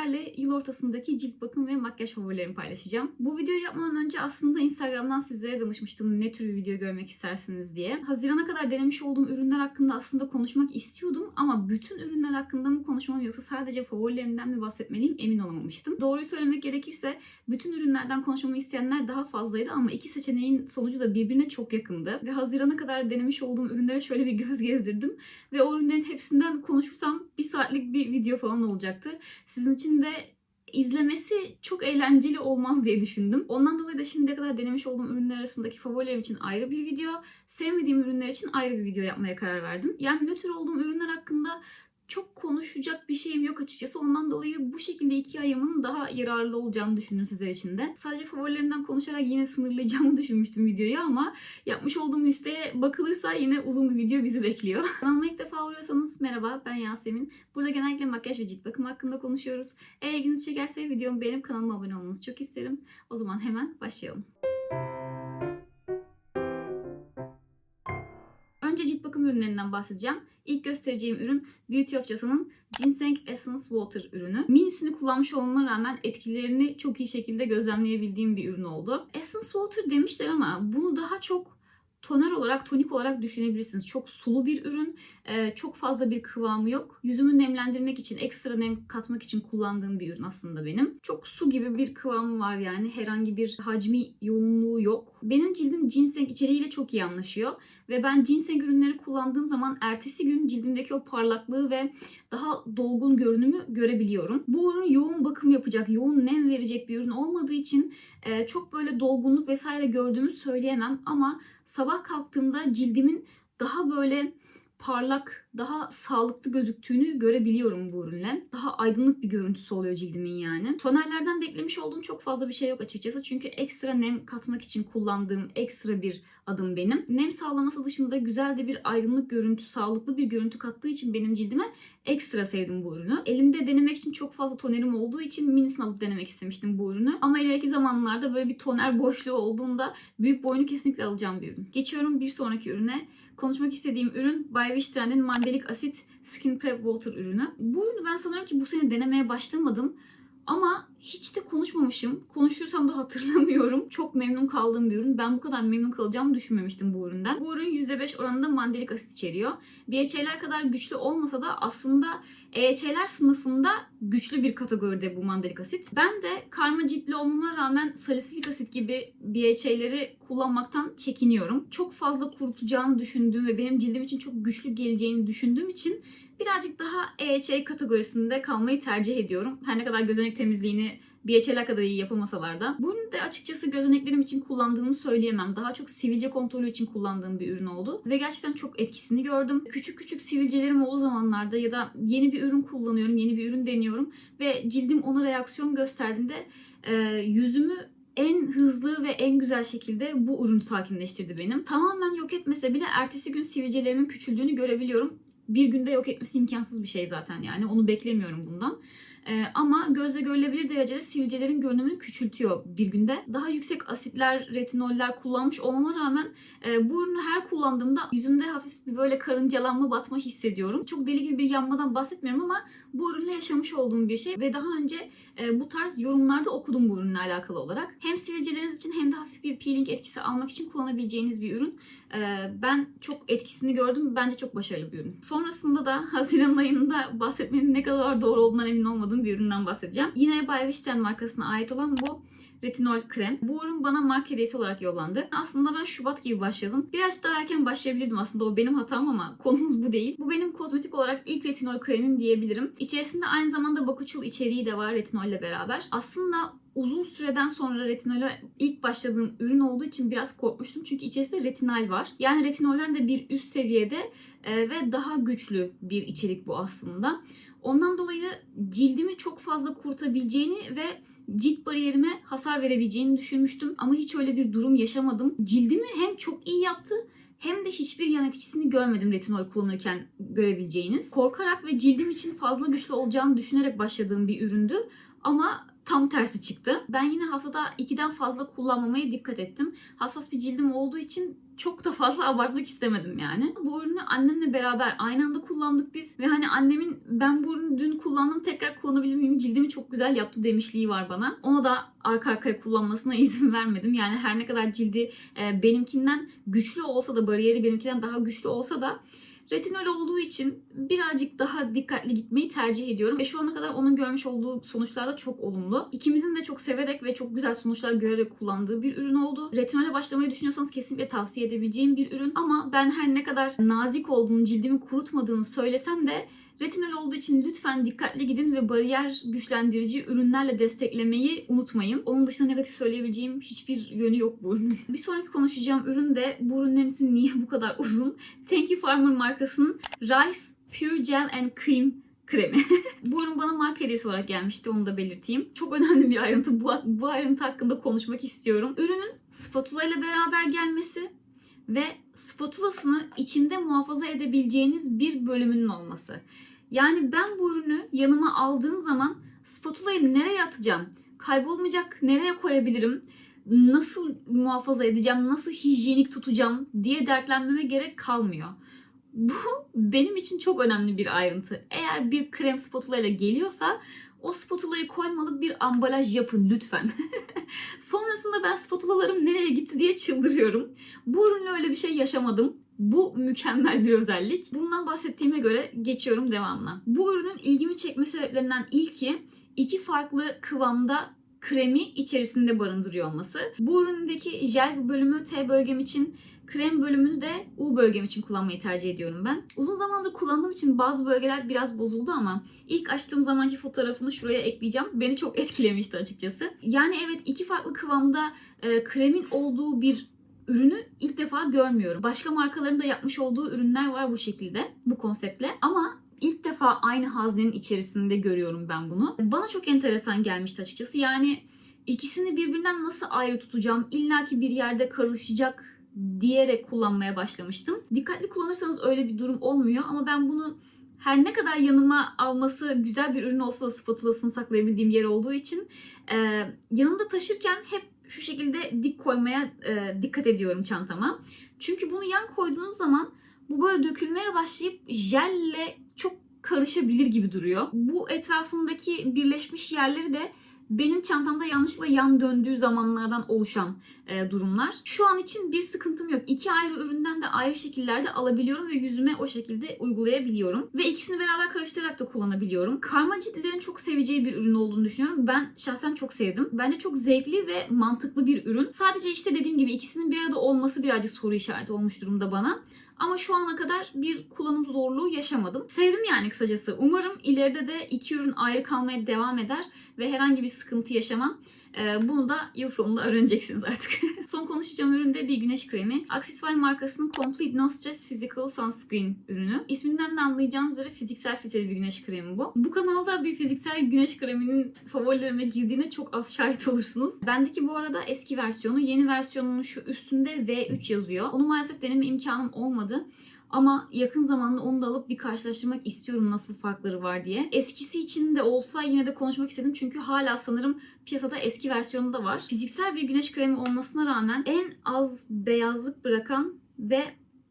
sizlerle yıl ortasındaki cilt bakım ve makyaj favorilerimi paylaşacağım. Bu videoyu yapmadan önce aslında Instagram'dan sizlere danışmıştım ne tür video görmek istersiniz diye. Hazirana kadar denemiş olduğum ürünler hakkında aslında konuşmak istiyordum ama bütün ürünler hakkında mı konuşmam yoksa sadece favorilerimden mi bahsetmeliyim emin olamamıştım. Doğruyu söylemek gerekirse bütün ürünlerden konuşmamı isteyenler daha fazlaydı ama iki seçeneğin sonucu da birbirine çok yakındı. Ve Haziran'a kadar denemiş olduğum ürünlere şöyle bir göz gezdirdim. Ve o ürünlerin hepsinden konuşursam bir saatlik bir video falan olacaktı. Sizin için de izlemesi çok eğlenceli olmaz diye düşündüm. Ondan dolayı da şimdiye kadar denemiş olduğum ürünler arasındaki favorilerim için ayrı bir video, sevmediğim ürünler için ayrı bir video yapmaya karar verdim. Yani nötr olduğum ürünler hakkında çok konuşacak bir şeyim yok açıkçası. Ondan dolayı bu şekilde iki ayımın daha yararlı olacağını düşündüm sizler için de. Sadece favorilerimden konuşarak yine sınırlayacağımı düşünmüştüm videoyu ama yapmış olduğum listeye bakılırsa yine uzun bir video bizi bekliyor. Kanalıma ilk defa uğruyorsanız merhaba ben Yasemin. Burada genellikle makyaj ve cilt bakım hakkında konuşuyoruz. Eğer ilginizi çekerse videomu beğenip kanalıma abone olmanızı çok isterim. O zaman hemen başlayalım. Ürünlerinden bahsedeceğim. İlk göstereceğim ürün Beauty of Jason'ın Ginseng Essence Water ürünü. Minisini kullanmış olmama rağmen etkilerini çok iyi şekilde gözlemleyebildiğim bir ürün oldu. Essence Water demişler ama bunu daha çok toner olarak, tonik olarak düşünebilirsiniz. Çok sulu bir ürün. Ee, çok fazla bir kıvamı yok. Yüzümü nemlendirmek için, ekstra nem katmak için kullandığım bir ürün aslında benim. Çok su gibi bir kıvamı var yani. Herhangi bir hacmi yoğunluğu yok. Benim cildim ginseng içeriğiyle çok iyi anlaşıyor. Ve ben ginseng ürünleri kullandığım zaman ertesi gün cildimdeki o parlaklığı ve daha dolgun görünümü görebiliyorum. Bu ürün yoğun bakım yapacak, yoğun nem verecek bir ürün olmadığı için e, çok böyle dolgunluk vesaire gördüğümü söyleyemem. Ama sabah kalktığımda cildimin daha böyle parlak, daha sağlıklı gözüktüğünü görebiliyorum bu ürünle. Daha aydınlık bir görüntüsü oluyor cildimin yani. Tonerlerden beklemiş olduğum çok fazla bir şey yok açıkçası. Çünkü ekstra nem katmak için kullandığım ekstra bir adım benim. Nem sağlaması dışında güzel de bir aydınlık görüntü, sağlıklı bir görüntü kattığı için benim cildime ekstra sevdim bu ürünü. Elimde denemek için çok fazla tonerim olduğu için minisini alıp denemek istemiştim bu ürünü. Ama ileriki zamanlarda böyle bir toner boşluğu olduğunda büyük boyunu kesinlikle alacağım bir ürün. Geçiyorum bir sonraki ürüne. Konuşmak istediğim ürün By Wish Trend'in Mandelic Acid Skin Prep Water ürünü. Bu ürünü ben sanırım ki bu sene denemeye başlamadım. Ama hiç de konuşmamışım. Konuşursam da hatırlamıyorum. Çok memnun kaldığım bir ürün. Ben bu kadar memnun kalacağımı düşünmemiştim bu üründen. Bu ürün %5 oranında mandelik asit içeriyor. BHA'ler kadar güçlü olmasa da aslında EHA'ler sınıfında güçlü bir kategoride bu mandelik asit. Ben de karma ciltli olmama rağmen salisilik asit gibi BHA'leri kullanmaktan çekiniyorum. Çok fazla kurutacağını düşündüğüm ve benim cildim için çok güçlü geleceğini düşündüğüm için birazcık daha EHA kategorisinde kalmayı tercih ediyorum. Her ne kadar gözenek temizliğini BHL'e kadar iyi yapamasalar da. Bunu da açıkçası gözeneklerim için kullandığımı söyleyemem. Daha çok sivilce kontrolü için kullandığım bir ürün oldu. Ve gerçekten çok etkisini gördüm. Küçük küçük sivilcelerim olduğu zamanlarda ya da yeni bir ürün kullanıyorum, yeni bir ürün deniyorum ve cildim ona reaksiyon gösterdiğinde e, yüzümü en hızlı ve en güzel şekilde bu ürün sakinleştirdi benim. Tamamen yok etmese bile ertesi gün sivilcelerimin küçüldüğünü görebiliyorum bir günde yok etmesi imkansız bir şey zaten yani. Onu beklemiyorum bundan. Ee, ama gözle görülebilir derecede sivilcelerin görünümünü küçültüyor bir günde. Daha yüksek asitler, retinoller kullanmış olmama rağmen e, bu ürünü her kullandığımda yüzümde hafif bir böyle karıncalanma, batma hissediyorum. Çok deli gibi bir yanmadan bahsetmiyorum ama bu ürünle yaşamış olduğum bir şey ve daha önce e, bu tarz yorumlarda okudum bu ürünle alakalı olarak. Hem sivilceleriniz için hem de hafif bir peeling etkisi almak için kullanabileceğiniz bir ürün. E, ben çok etkisini gördüm. Bence çok başarılı bir ürün. Sonrasında da Haziran ayında bahsetmenin ne kadar doğru olduğundan emin olmadığım bir üründen bahsedeceğim. Yine By Wishten markasına ait olan bu retinol krem. Bu ürün bana marka hediyesi olarak yollandı. Aslında ben Şubat gibi başladım. Biraz daha erken başlayabilirdim aslında o benim hatam ama konumuz bu değil. Bu benim kozmetik olarak ilk retinol kremim diyebilirim. İçerisinde aynı zamanda bakuçul içeriği de var retinolle beraber. Aslında uzun süreden sonra retinole ilk başladığım ürün olduğu için biraz korkmuştum. Çünkü içerisinde retinal var. Yani retinolden de bir üst seviyede e, ve daha güçlü bir içerik bu aslında. Ondan dolayı cildimi çok fazla kurutabileceğini ve cilt bariyerime hasar verebileceğini düşünmüştüm. Ama hiç öyle bir durum yaşamadım. Cildimi hem çok iyi yaptı hem de hiçbir yan etkisini görmedim retinol kullanırken görebileceğiniz. Korkarak ve cildim için fazla güçlü olacağını düşünerek başladığım bir üründü. ama tam tersi çıktı. Ben yine haftada 2'den fazla kullanmamaya dikkat ettim. Hassas bir cildim olduğu için çok da fazla abartmak istemedim yani. Bu ürünü annemle beraber aynı anda kullandık biz ve hani annemin ben bu ürünü dün kullandım tekrar kullanabilir miyim cildimi çok güzel yaptı demişliği var bana. Ona da arka arkaya kullanmasına izin vermedim. Yani her ne kadar cildi benimkinden güçlü olsa da bariyeri benimkinden daha güçlü olsa da retinol olduğu için birazcık daha dikkatli gitmeyi tercih ediyorum. Ve şu ana kadar onun görmüş olduğu sonuçlar da çok olumlu. İkimizin de çok severek ve çok güzel sonuçlar görerek kullandığı bir ürün oldu. Retinole başlamayı düşünüyorsanız kesinlikle tavsiye edebileceğim bir ürün. Ama ben her ne kadar nazik olduğunu, cildimi kurutmadığını söylesem de Retinol olduğu için lütfen dikkatli gidin ve bariyer güçlendirici ürünlerle desteklemeyi unutmayın. Onun dışında negatif söyleyebileceğim hiçbir yönü yok bu ürünün. Bir sonraki konuşacağım ürün de bu ürünlerin ismi niye bu kadar uzun? Thank You Farmer markasının Rice Pure Gel and Cream kremi. bu ürün bana marka hediyesi olarak gelmişti onu da belirteyim. Çok önemli bir ayrıntı. Bu, bu ayrıntı hakkında konuşmak istiyorum. Ürünün spatula ile beraber gelmesi ve spatulasını içinde muhafaza edebileceğiniz bir bölümünün olması. Yani ben bu ürünü yanıma aldığım zaman spatulayı nereye atacağım? Kaybolmayacak nereye koyabilirim? Nasıl muhafaza edeceğim? Nasıl hijyenik tutacağım diye dertlenmeme gerek kalmıyor. Bu benim için çok önemli bir ayrıntı. Eğer bir krem spatula ile geliyorsa o spatulayı koymalı bir ambalaj yapın lütfen. Sonrasında ben spatulalarım nereye gitti diye çıldırıyorum. Bu ürünle öyle bir şey yaşamadım. Bu mükemmel bir özellik. Bundan bahsettiğime göre geçiyorum devamına. Bu ürünün ilgimi çekme sebeplerinden ilki iki farklı kıvamda kremi içerisinde barındırıyor olması. Bu üründeki jel bölümü T bölgem için krem bölümünü de U bölgem için kullanmayı tercih ediyorum ben. Uzun zamandır kullandığım için bazı bölgeler biraz bozuldu ama ilk açtığım zamanki fotoğrafını şuraya ekleyeceğim. Beni çok etkilemişti açıkçası. Yani evet iki farklı kıvamda e, kremin olduğu bir ürünü ilk defa görmüyorum. Başka markaların da yapmış olduğu ürünler var bu şekilde, bu konseptle. Ama ilk defa aynı haznenin içerisinde görüyorum ben bunu. Bana çok enteresan gelmişti açıkçası. Yani ikisini birbirinden nasıl ayrı tutacağım? İlla ki bir yerde karışacak diyerek kullanmaya başlamıştım. Dikkatli kullanırsanız öyle bir durum olmuyor ama ben bunu her ne kadar yanıma alması güzel bir ürün olsa da spatulasını saklayabildiğim yer olduğu için e, yanımda taşırken hep şu şekilde dik koymaya e, dikkat ediyorum çantama. Çünkü bunu yan koyduğunuz zaman bu böyle dökülmeye başlayıp jelle çok karışabilir gibi duruyor. Bu etrafındaki birleşmiş yerleri de benim çantamda yanlışlıkla yan döndüğü zamanlardan oluşan e, durumlar. Şu an için bir sıkıntım yok. İki ayrı üründen de ayrı şekillerde alabiliyorum ve yüzüme o şekilde uygulayabiliyorum. Ve ikisini beraber karıştırarak da kullanabiliyorum. Karma ciltlerin çok seveceği bir ürün olduğunu düşünüyorum. Ben şahsen çok sevdim. Bence çok zevkli ve mantıklı bir ürün. Sadece işte dediğim gibi ikisinin bir arada olması birazcık soru işareti olmuş durumda bana. Ama şu ana kadar bir kullanım zorluğu yaşamadım. Sevdim yani kısacası. Umarım ileride de iki ürün ayrı kalmaya devam eder ve herhangi bir sıkıntı yaşamam. Ee, bunu da yıl sonunda öğreneceksiniz artık. Son konuşacağım ürün de bir güneş kremi. Axisfy markasının Complete No Stress Physical Sunscreen ürünü. İsminden de anlayacağınız üzere fiziksel filtreli bir güneş kremi bu. Bu kanalda bir fiziksel güneş kreminin favorilerime girdiğine çok az şahit olursunuz. Bendeki bu arada eski versiyonu, yeni versiyonunun şu üstünde V3 yazıyor. Onu maalesef deneme imkanım olmadı. Ama yakın zamanda onu da alıp bir karşılaştırmak istiyorum nasıl farkları var diye. Eskisi için de olsa yine de konuşmak istedim çünkü hala sanırım piyasada eski versiyonu da var. Fiziksel bir güneş kremi olmasına rağmen en az beyazlık bırakan ve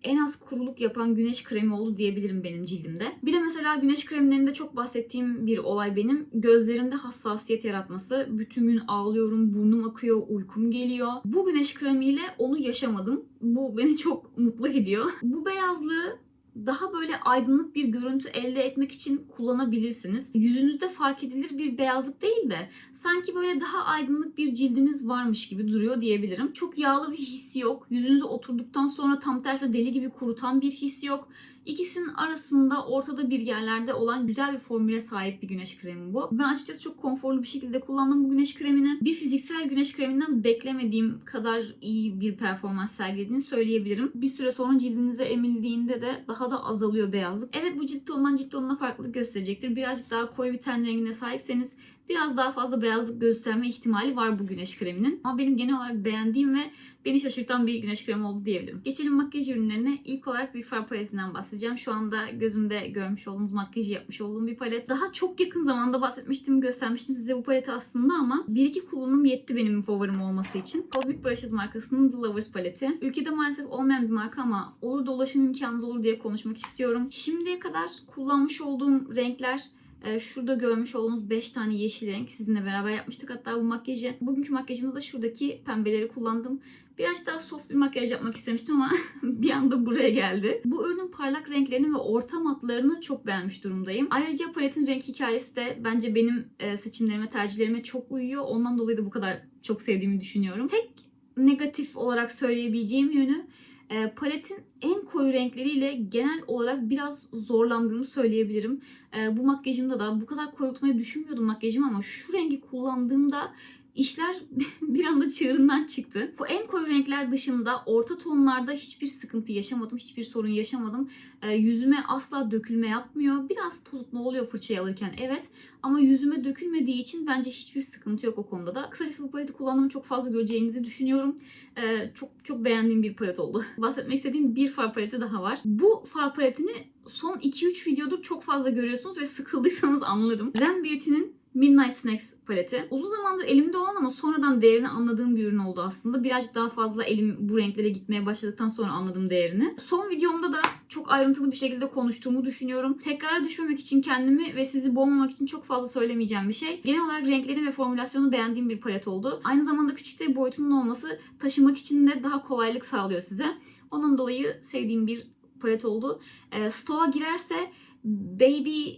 en az kuruluk yapan güneş kremi oldu diyebilirim benim cildimde. Bir de mesela güneş kremlerinde çok bahsettiğim bir olay benim gözlerimde hassasiyet yaratması. Bütün gün ağlıyorum, burnum akıyor, uykum geliyor. Bu güneş kremiyle onu yaşamadım. Bu beni çok mutlu ediyor. Bu beyazlığı daha böyle aydınlık bir görüntü elde etmek için kullanabilirsiniz. Yüzünüzde fark edilir bir beyazlık değil de sanki böyle daha aydınlık bir cildiniz varmış gibi duruyor diyebilirim. Çok yağlı bir his yok. Yüzünüze oturduktan sonra tam tersi deli gibi kurutan bir his yok. İkisinin arasında ortada bir yerlerde olan güzel bir formüle sahip bir güneş kremi bu. Ben açıkçası çok konforlu bir şekilde kullandım bu güneş kremini. Bir fiziksel güneş kreminden beklemediğim kadar iyi bir performans sergilediğini söyleyebilirim. Bir süre sonra cildinize emildiğinde de daha da azalıyor beyazlık. Evet bu cilt tonundan cilt tonuna farklılık gösterecektir. Birazcık daha koyu bir ten rengine sahipseniz biraz daha fazla beyazlık gösterme ihtimali var bu güneş kreminin. Ama benim genel olarak beğendiğim ve beni şaşırtan bir güneş kremi oldu diyebilirim. Geçelim makyaj ürünlerine. İlk olarak bir far paletinden bahsedeceğim. Şu anda gözümde görmüş olduğunuz makyajı yapmış olduğum bir palet. Daha çok yakın zamanda bahsetmiştim, göstermiştim size bu paleti aslında ama bir iki kullanım yetti benim favorim olması için. Cosmic Brushes markasının The Lovers paleti. Ülkede maalesef olmayan bir marka ama olur da ulaşım imkanınız olur diye konuşmak istiyorum. Şimdiye kadar kullanmış olduğum renkler ee, şurada görmüş olduğunuz 5 tane yeşil renk sizinle beraber yapmıştık hatta bu makyajı. Bugünkü makyajımda da şuradaki pembeleri kullandım. Biraz daha soft bir makyaj yapmak istemiştim ama bir anda buraya geldi. Bu ürünün parlak renklerini ve orta matlarını çok beğenmiş durumdayım. Ayrıca paletin renk hikayesi de bence benim e, seçimlerime, tercihlerime çok uyuyor. Ondan dolayı da bu kadar çok sevdiğimi düşünüyorum. Tek negatif olarak söyleyebileceğim yönü e, paletin en koyu renkleriyle genel olarak biraz zorlandığımı söyleyebilirim. E, bu makyajımda da bu kadar koyultmayı düşünmüyordum makyajımı ama şu rengi kullandığımda işler bir anda çığırından çıktı. Bu en koyu renkler dışında orta tonlarda hiçbir sıkıntı yaşamadım, hiçbir sorun yaşamadım. E, yüzüme asla dökülme yapmıyor. Biraz tozutma oluyor fırçayı alırken evet ama yüzüme dökülmediği için bence hiçbir sıkıntı yok o konuda da. Kısacası bu paleti kullandığımı çok fazla göreceğinizi düşünüyorum. E, çok çok beğendiğim bir palet oldu. Bahsetmek istediğim bir far paleti daha var. Bu far paletini son 2-3 videodur çok fazla görüyorsunuz ve sıkıldıysanız anlarım. Rem Beauty'nin Midnight Snacks paleti. Uzun zamandır elimde olan ama sonradan değerini anladığım bir ürün oldu aslında. Birazcık daha fazla elim bu renklere gitmeye başladıktan sonra anladım değerini. Son videomda da çok ayrıntılı bir şekilde konuştuğumu düşünüyorum. Tekrara düşmemek için kendimi ve sizi boğmamak için çok fazla söylemeyeceğim bir şey. Genel olarak renklerini ve formülasyonu beğendiğim bir palet oldu. Aynı zamanda küçük de boyutunun olması taşımak için de daha kolaylık sağlıyor size. Onun dolayı sevdiğim bir palet oldu. E, Stoğa girerse Baby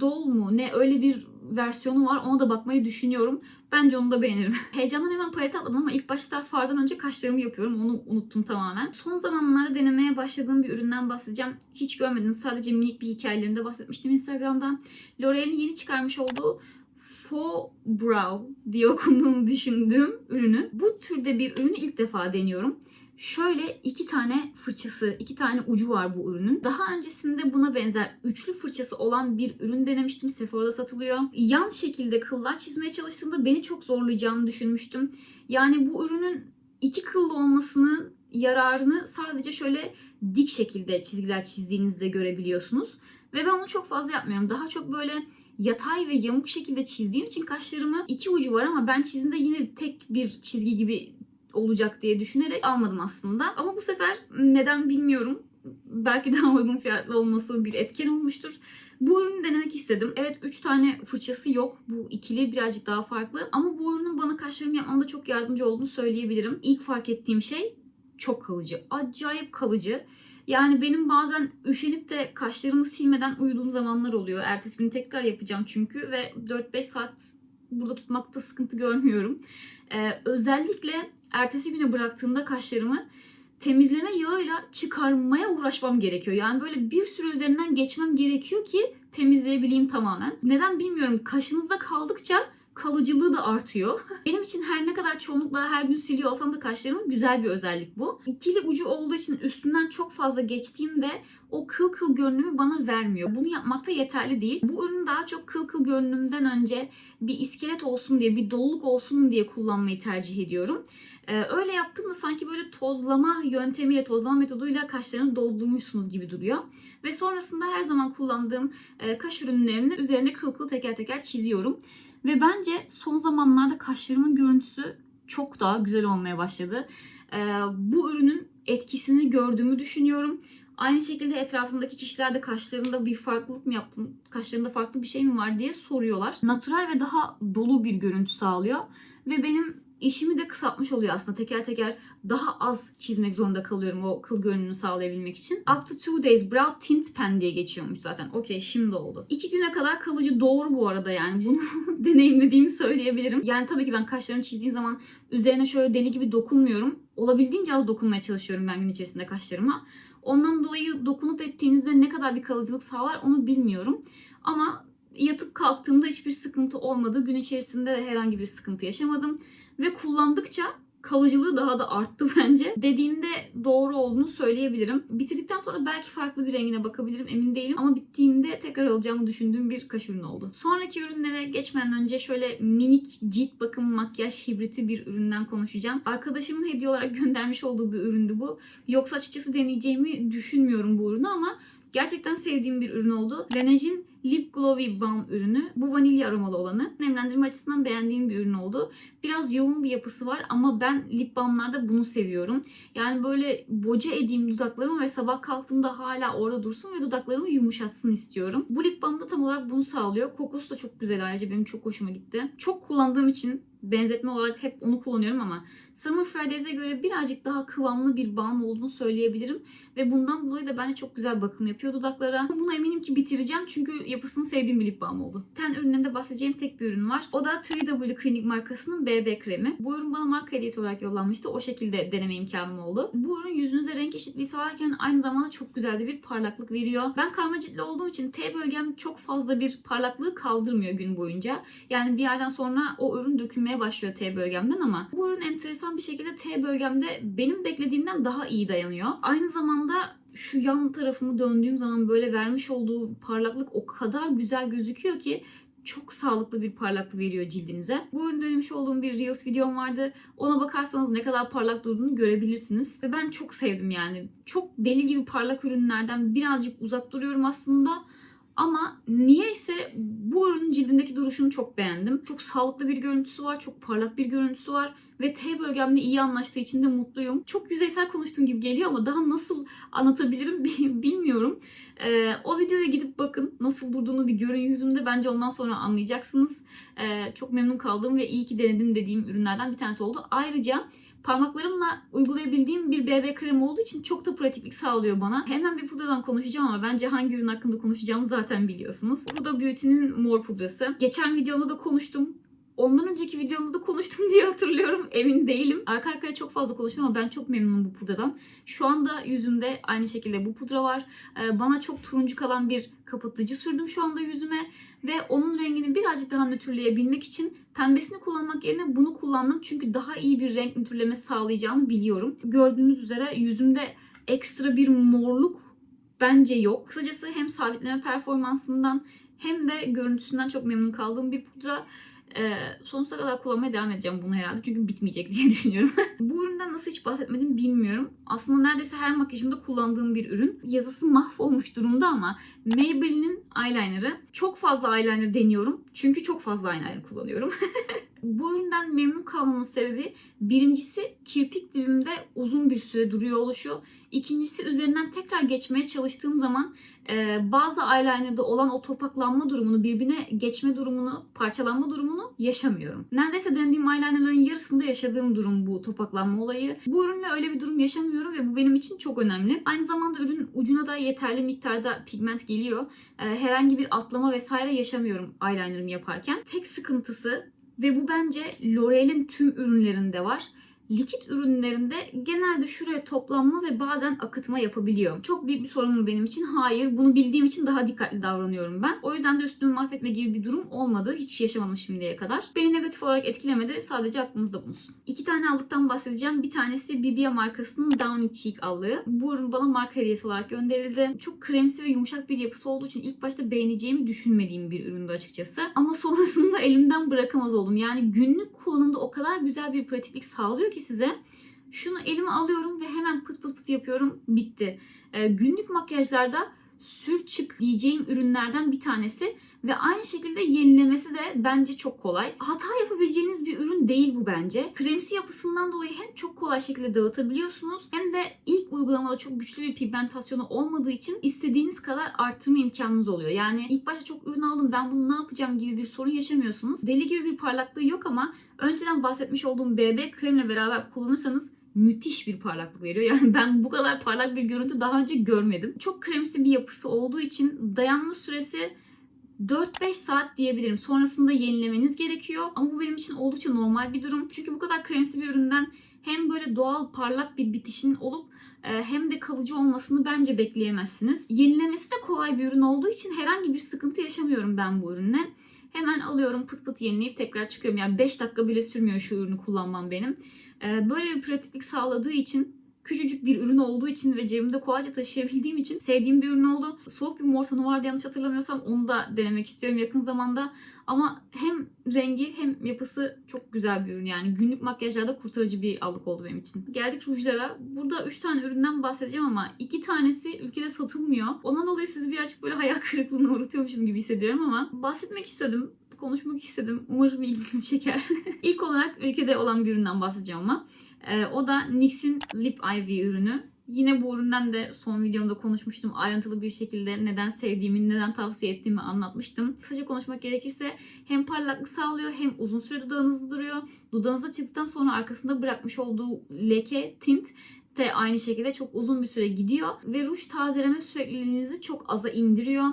Doll mu ne öyle bir versiyonu var. Ona da bakmayı düşünüyorum. Bence onu da beğenirim. Heyecandan hemen palete atladım ama ilk başta fardan önce kaşlarımı yapıyorum. Onu unuttum tamamen. Son zamanlarda denemeye başladığım bir üründen bahsedeceğim. Hiç görmediniz. Sadece minik bir hikayelerinde bahsetmiştim Instagram'dan. L'Oreal'in yeni çıkarmış olduğu Faux Brow diye okunduğunu düşündüğüm ürünü. Bu türde bir ürünü ilk defa deniyorum. Şöyle iki tane fırçası, iki tane ucu var bu ürünün. Daha öncesinde buna benzer üçlü fırçası olan bir ürün denemiştim. Sephora'da satılıyor. Yan şekilde kıllar çizmeye çalıştığımda beni çok zorlayacağını düşünmüştüm. Yani bu ürünün iki kıllı olmasının yararını sadece şöyle dik şekilde çizgiler çizdiğinizde görebiliyorsunuz. Ve ben onu çok fazla yapmıyorum. Daha çok böyle yatay ve yamuk şekilde çizdiğim için kaşlarımı iki ucu var ama ben çizimde yine tek bir çizgi gibi olacak diye düşünerek almadım aslında. Ama bu sefer neden bilmiyorum. Belki daha uygun fiyatlı olması bir etken olmuştur. Bu ürünü denemek istedim. Evet 3 tane fırçası yok. Bu ikili birazcık daha farklı. Ama bu ürünün bana kaşlarımı yapmamda çok yardımcı olduğunu söyleyebilirim. İlk fark ettiğim şey çok kalıcı. Acayip kalıcı. Yani benim bazen üşenip de kaşlarımı silmeden uyuduğum zamanlar oluyor. Ertesi gün tekrar yapacağım çünkü ve 4-5 saat burada tutmakta sıkıntı görmüyorum. Ee, özellikle ertesi güne bıraktığımda kaşlarımı temizleme yağıyla çıkarmaya uğraşmam gerekiyor. Yani böyle bir sürü üzerinden geçmem gerekiyor ki temizleyebileyim tamamen. Neden bilmiyorum. Kaşınızda kaldıkça kalıcılığı da artıyor. Benim için her ne kadar çoğunlukla her gün siliyor olsam da kaşlarımın güzel bir özellik bu. İkili ucu olduğu için üstünden çok fazla geçtiğimde o kıl kıl görünümü bana vermiyor. Bunu yapmakta yeterli değil. Bu ürünü daha çok kıl kıl görünümden önce bir iskelet olsun diye, bir doluluk olsun diye kullanmayı tercih ediyorum. Ee, öyle yaptığımda sanki böyle tozlama yöntemiyle, tozlama metoduyla kaşlarınızı doldurmuşsunuz gibi duruyor. Ve sonrasında her zaman kullandığım e, kaş ürünlerini üzerine kıl kıl teker teker çiziyorum. Ve bence son zamanlarda kaşlarımın görüntüsü çok daha güzel olmaya başladı. Ee, bu ürünün etkisini gördüğümü düşünüyorum. Aynı şekilde etrafımdaki kişiler de kaşlarında bir farklılık mı yaptın, kaşlarında farklı bir şey mi var diye soruyorlar. Natural ve daha dolu bir görüntü sağlıyor. Ve benim işimi de kısaltmış oluyor aslında. Teker teker daha az çizmek zorunda kalıyorum o kıl görünümünü sağlayabilmek için. Up to two days brow tint pen diye geçiyormuş zaten. Okey şimdi oldu. İki güne kadar kalıcı doğru bu arada yani. Bunu deneyimlediğimi söyleyebilirim. Yani tabii ki ben kaşlarımı çizdiğim zaman üzerine şöyle deli gibi dokunmuyorum. Olabildiğince az dokunmaya çalışıyorum ben gün içerisinde kaşlarıma. Ondan dolayı dokunup ettiğinizde ne kadar bir kalıcılık sağlar onu bilmiyorum. Ama yatıp kalktığımda hiçbir sıkıntı olmadı. Gün içerisinde de herhangi bir sıkıntı yaşamadım. Ve kullandıkça kalıcılığı daha da arttı bence. Dediğinde doğru olduğunu söyleyebilirim. Bitirdikten sonra belki farklı bir rengine bakabilirim emin değilim ama bittiğinde tekrar alacağımı düşündüğüm bir kaş ürünü oldu. Sonraki ürünlere geçmeden önce şöyle minik cilt bakım makyaj hibriti bir üründen konuşacağım. Arkadaşımın hediye olarak göndermiş olduğu bir üründü bu. Yoksa açıkçası deneyeceğimi düşünmüyorum bu ürünü ama gerçekten sevdiğim bir ürün oldu. Laneigne'in Lip Glowy Balm ürünü. Bu vanilya aromalı olanı. Nemlendirme açısından beğendiğim bir ürün oldu. Biraz yoğun bir yapısı var ama ben lip balmlarda bunu seviyorum. Yani böyle boca edeyim dudaklarımı ve sabah kalktığımda hala orada dursun ve dudaklarımı yumuşatsın istiyorum. Bu lip balm da tam olarak bunu sağlıyor. Kokusu da çok güzel ayrıca benim çok hoşuma gitti. Çok kullandığım için benzetme olarak hep onu kullanıyorum ama Summer Fridays'e göre birazcık daha kıvamlı bir balm olduğunu söyleyebilirim. Ve bundan dolayı da bence çok güzel bakım yapıyor dudaklara. Buna eminim ki bitireceğim çünkü yapısını sevdiğim bir lip balm oldu. Ten ürünlerinde bahsedeceğim tek bir ürün var. O da 3W Clinic markasının BB kremi. Bu ürün bana marka hediyesi olarak yollanmıştı. O şekilde deneme imkanım oldu. Bu ürün yüzünüze renk eşitliği sağlarken aynı zamanda çok güzel de bir parlaklık veriyor. Ben karma ciltli olduğum için T bölgem çok fazla bir parlaklığı kaldırmıyor gün boyunca. Yani bir yerden sonra o ürün dökülmeye başlıyor T bölgemden ama bu ürün enteresan bir şekilde T bölgemde benim beklediğimden daha iyi dayanıyor. Aynı zamanda şu yan tarafımı döndüğüm zaman böyle vermiş olduğu parlaklık o kadar güzel gözüküyor ki çok sağlıklı bir parlaklık veriyor cildinize. Bu üründe denemiş olduğum bir Reels videom vardı. Ona bakarsanız ne kadar parlak durduğunu görebilirsiniz. Ve ben çok sevdim yani. Çok deli gibi parlak ürünlerden birazcık uzak duruyorum aslında. Ama niyeyse bu ürünün cildindeki duruşunu çok beğendim. Çok sağlıklı bir görüntüsü var, çok parlak bir görüntüsü var ve T bölgemle iyi anlaştığı için de mutluyum. Çok yüzeysel konuştuğum gibi geliyor ama daha nasıl anlatabilirim bilmiyorum. Ee, o videoya gidip bakın nasıl durduğunu bir görün yüzümde. Bence ondan sonra anlayacaksınız. Ee, çok memnun kaldığım ve iyi ki denedim dediğim ürünlerden bir tanesi oldu. Ayrıca parmaklarımla uygulayabildiğim bir BB kremi olduğu için çok da pratiklik sağlıyor bana. Hemen bir pudradan konuşacağım ama bence hangi ürün hakkında konuşacağımı zaten biliyorsunuz. Bu Beauty'nin mor pudrası. Geçen videomda da konuştum. Ondan önceki videomda da konuştum diye hatırlıyorum. Emin değilim. Arka arkaya çok fazla konuştum ama ben çok memnunum bu pudradan. Şu anda yüzümde aynı şekilde bu pudra var. Ee, bana çok turuncu kalan bir kapatıcı sürdüm şu anda yüzüme. Ve onun rengini birazcık daha nötrleyebilmek için pembesini kullanmak yerine bunu kullandım. Çünkü daha iyi bir renk nötrlemesi sağlayacağını biliyorum. Gördüğünüz üzere yüzümde ekstra bir morluk bence yok. Kısacası hem sabitleme performansından hem de görüntüsünden çok memnun kaldığım bir pudra. Ee, sonsuza kadar kullanmaya devam edeceğim bunu herhalde. Çünkü bitmeyecek diye düşünüyorum. Bu üründen nasıl hiç bahsetmedim bilmiyorum. Aslında neredeyse her makyajımda kullandığım bir ürün. Yazısı mahvolmuş durumda ama Maybelline'in eyeliner'ı. Çok fazla eyeliner deniyorum. Çünkü çok fazla eyeliner kullanıyorum. Bu üründen memnun kalmamın sebebi birincisi kirpik dibimde uzun bir süre duruyor oluşu. İkincisi üzerinden tekrar geçmeye çalıştığım zaman e, bazı eyeliner'da olan o topaklanma durumunu, birbirine geçme durumunu, parçalanma durumunu yaşamıyorum. Neredeyse denediğim eyelinerların yarısında yaşadığım durum bu topaklanma olayı. Bu ürünle öyle bir durum yaşamıyorum ve bu benim için çok önemli. Aynı zamanda ürün ucuna da yeterli miktarda pigment geliyor. E, herhangi bir atlama vesaire yaşamıyorum eyelinerımı yaparken. Tek sıkıntısı ve bu bence L'Oreal'in tüm ürünlerinde var. Likit ürünlerinde genelde şuraya toplanma ve bazen akıtma yapabiliyor. Çok büyük bir sorun mu benim için? Hayır. Bunu bildiğim için daha dikkatli davranıyorum ben. O yüzden de üstümü mahvetme gibi bir durum olmadı. Hiç yaşamadım şimdiye kadar. Beni negatif olarak etkilemedi. Sadece aklınızda bulunsun. İki tane allıktan bahsedeceğim. Bir tanesi Bibia markasının Downy Cheek allığı. Bu ürün bana marka hediyesi olarak gönderildi. Çok kremsi ve yumuşak bir yapısı olduğu için ilk başta beğeneceğimi düşünmediğim bir üründü açıkçası. Ama sonrasında elimden bırakamaz oldum. Yani günlük kullanımda o kadar güzel bir pratiklik sağlıyor ki size. Şunu elime alıyorum ve hemen pıt pıt pıt yapıyorum. Bitti. Ee, günlük makyajlarda sür çık diyeceğim ürünlerden bir tanesi ve aynı şekilde yenilemesi de bence çok kolay. Hata yapabileceğiniz bir ürün değil bu bence. Kremsi yapısından dolayı hem çok kolay şekilde dağıtabiliyorsunuz hem de ilk uygulamada çok güçlü bir pigmentasyonu olmadığı için istediğiniz kadar arttırma imkanınız oluyor. Yani ilk başta çok ürün aldım ben bunu ne yapacağım gibi bir sorun yaşamıyorsunuz. Deli gibi bir parlaklığı yok ama önceden bahsetmiş olduğum BB kremle beraber kullanırsanız müthiş bir parlaklık veriyor. Yani ben bu kadar parlak bir görüntü daha önce görmedim. Çok kremsi bir yapısı olduğu için dayanma süresi 4-5 saat diyebilirim. Sonrasında yenilemeniz gerekiyor. Ama bu benim için oldukça normal bir durum. Çünkü bu kadar kremsi bir üründen hem böyle doğal parlak bir bitişin olup e, hem de kalıcı olmasını bence bekleyemezsiniz. Yenilemesi de kolay bir ürün olduğu için herhangi bir sıkıntı yaşamıyorum ben bu ürünle. Hemen alıyorum pıt pıt yenileyip tekrar çıkıyorum. Yani 5 dakika bile sürmüyor şu ürünü kullanmam benim. Ee, böyle bir pratiklik sağladığı için küçücük bir ürün olduğu için ve cebimde kolayca taşıyabildiğim için sevdiğim bir ürün oldu. Soğuk bir mor tonu vardı yanlış hatırlamıyorsam onu da denemek istiyorum yakın zamanda. Ama hem rengi hem yapısı çok güzel bir ürün yani günlük makyajlarda kurtarıcı bir allık oldu benim için. Geldik rujlara. Burada 3 tane üründen bahsedeceğim ama 2 tanesi ülkede satılmıyor. Ondan dolayı sizi birazcık böyle hayal kırıklığına uğratıyormuşum gibi hissediyorum ama bahsetmek istedim konuşmak istedim. Umarım ilginizi çeker. İlk olarak ülkede olan bir üründen bahsedeceğim ama. Ee, o da NYX'in Lip Ivy ürünü. Yine bu üründen de son videomda konuşmuştum. Ayrıntılı bir şekilde neden sevdiğimi, neden tavsiye ettiğimi anlatmıştım. Kısaca konuşmak gerekirse hem parlaklık sağlıyor hem uzun süre dudağınızda duruyor. Dudağınızda çıktıktan sonra arkasında bırakmış olduğu leke, tint de aynı şekilde çok uzun bir süre gidiyor. Ve ruj tazeleme sürekliliğinizi çok aza indiriyor.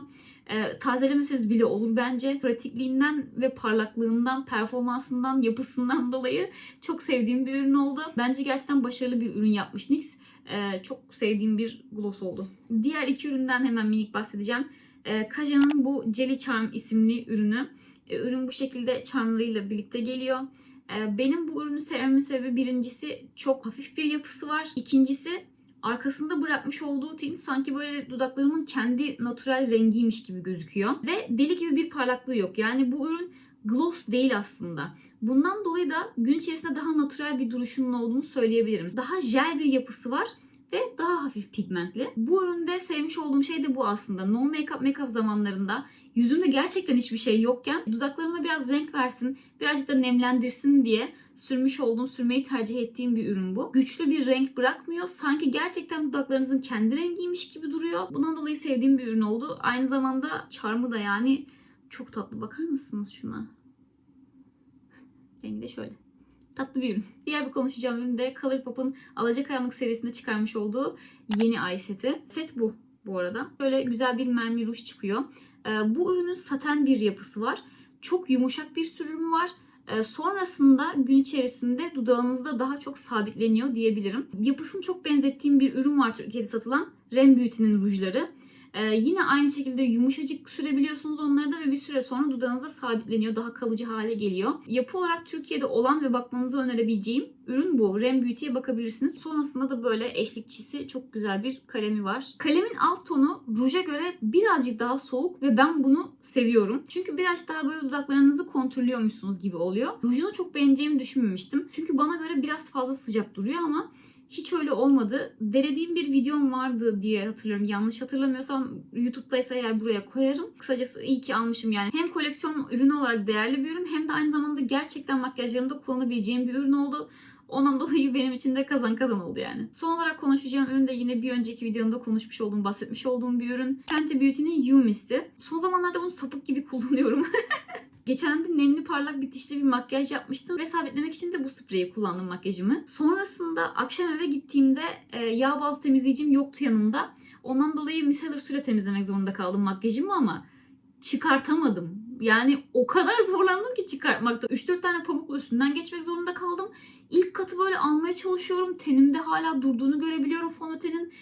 E, tazelemeseniz bile olur bence. Pratikliğinden ve parlaklığından, performansından, yapısından dolayı çok sevdiğim bir ürün oldu. Bence gerçekten başarılı bir ürün yapmış NYX. E, çok sevdiğim bir gloss oldu. Diğer iki üründen hemen minik bahsedeceğim. E, Kaja'nın bu Jelly Charm isimli ürünü. E, ürün bu şekilde charmlarıyla birlikte geliyor. Benim bu ürünü sevmemin sebebi birincisi çok hafif bir yapısı var. İkincisi arkasında bırakmış olduğu tint sanki böyle dudaklarımın kendi natural rengiymiş gibi gözüküyor. Ve deli gibi bir parlaklığı yok. Yani bu ürün gloss değil aslında. Bundan dolayı da gün içerisinde daha natural bir duruşunun olduğunu söyleyebilirim. Daha jel bir yapısı var ve daha hafif pigmentli. Bu üründe sevmiş olduğum şey de bu aslında. No make-up make-up zamanlarında yüzümde gerçekten hiçbir şey yokken dudaklarıma biraz renk versin, birazcık da nemlendirsin diye sürmüş olduğum, sürmeyi tercih ettiğim bir ürün bu. Güçlü bir renk bırakmıyor. Sanki gerçekten dudaklarınızın kendi rengiymiş gibi duruyor. Bundan dolayı sevdiğim bir ürün oldu. Aynı zamanda charmı da yani çok tatlı. Bakar mısınız şuna? Rengi de şöyle tatlı bir ürün. Diğer bir konuşacağım ürün de Colourpop'un Alacakaranlık serisinde çıkarmış olduğu yeni ay seti. Set bu bu arada. Böyle güzel bir mermi ruj çıkıyor. Ee, bu ürünün saten bir yapısı var. Çok yumuşak bir sürümü var. Ee, sonrasında gün içerisinde dudağınızda daha çok sabitleniyor diyebilirim. Yapısını çok benzettiğim bir ürün var Türkiye'de satılan Rem Beauty'nin rujları. Ee, yine aynı şekilde yumuşacık sürebiliyorsunuz onları da ve bir süre sonra dudağınızda sabitleniyor. Daha kalıcı hale geliyor. Yapı olarak Türkiye'de olan ve bakmanızı önerebileceğim ürün bu. Rem Beauty'ye bakabilirsiniz. Sonrasında da böyle eşlikçisi çok güzel bir kalemi var. Kalemin alt tonu ruja göre birazcık daha soğuk ve ben bunu seviyorum. Çünkü biraz daha böyle dudaklarınızı kontrolüyormuşsunuz gibi oluyor. Rujunu çok beğeneceğimi düşünmemiştim. Çünkü bana göre biraz fazla sıcak duruyor ama hiç öyle olmadı. Denediğim bir videom vardı diye hatırlıyorum. Yanlış hatırlamıyorsam YouTube'daysa eğer buraya koyarım. Kısacası iyi ki almışım yani. Hem koleksiyon ürünü olarak değerli bir ürün hem de aynı zamanda gerçekten makyajlarımda kullanabileceğim bir ürün oldu. Ondan dolayı benim için de kazan kazan oldu yani. Son olarak konuşacağım ürün de yine bir önceki videomda konuşmuş olduğum, bahsetmiş olduğum bir ürün. Fenty Beauty'nin You. Son zamanlarda bunu sapık gibi kullanıyorum. Geçen de nemli parlak bitişli bir makyaj yapmıştım ve sabitlemek için de bu spreyi kullandım makyajımı. Sonrasında akşam eve gittiğimde e, yağ bazlı temizleyicim yoktu yanımda. Ondan dolayı micellar suyla temizlemek zorunda kaldım makyajımı ama çıkartamadım. Yani o kadar zorlandım ki çıkartmakta. 3-4 tane pamukla üstünden geçmek zorunda kaldım. İlk katı böyle almaya çalışıyorum. Tenimde hala durduğunu görebiliyorum fondötenin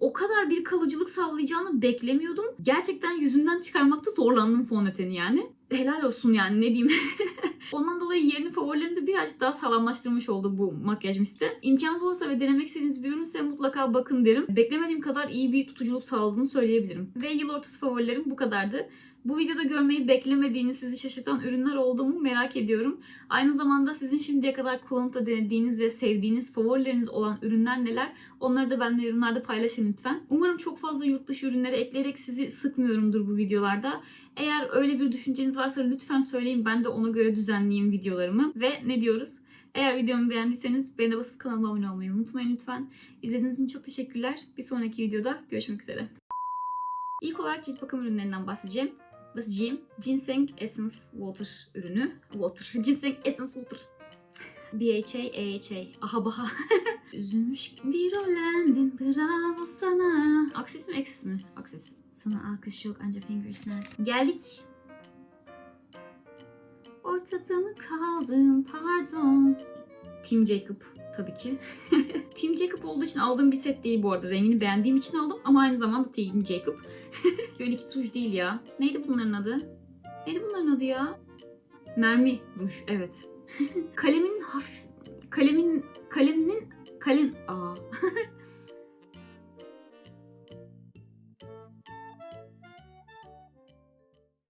o kadar bir kalıcılık sağlayacağını beklemiyordum. Gerçekten yüzünden çıkarmakta zorlandım fondöteni yani. Helal olsun yani ne diyeyim. Ondan dolayı yerini favorilerimde birazcık daha sağlamlaştırmış oldu bu makyaj misti. İmkanınız olursa ve denemek istediğiniz bir ürünse mutlaka bakın derim. Beklemediğim kadar iyi bir tutuculuk sağladığını söyleyebilirim. Ve yıl ortası favorilerim bu kadardı. Bu videoda görmeyi beklemediğiniz, sizi şaşırtan ürünler olduğumu merak ediyorum. Aynı zamanda sizin şimdiye kadar kullanıp denediğiniz ve sevdiğiniz favorileriniz olan ürünler neler? Onları da benimle yorumlarda paylaşın lütfen. Umarım çok fazla yurt dışı ürünleri ekleyerek sizi sıkmıyorumdur bu videolarda. Eğer öyle bir düşünceniz varsa lütfen söyleyin. Ben de ona göre düzenleyeyim videolarımı. Ve ne diyoruz? Eğer videomu beğendiyseniz beğene basıp kanalıma abone olmayı unutmayın lütfen. İzlediğiniz için çok teşekkürler. Bir sonraki videoda görüşmek üzere. İlk olarak cilt bakım ürünlerinden bahsedeceğim. Basacağım. Ginseng Essence Water ürünü. Water. Ginseng Essence Water. BHA, AHA. Aha baha. Üzülmüş bir rolendin bravo sana. Akses mi Access mi? Akses. Sana alkış yok anca finger snap. Geldik. Ortada mı kaldım pardon. Team Jacob tabii ki. Team Jacob olduğu için aldığım bir set değil bu arada. Rengini beğendiğim için aldım ama aynı zamanda Team Jacob. Şöyle iki tuş değil ya. Neydi bunların adı? Neydi bunların adı ya? Mermi ruj evet. kalemin hafif kalemin kaleminin kalem aa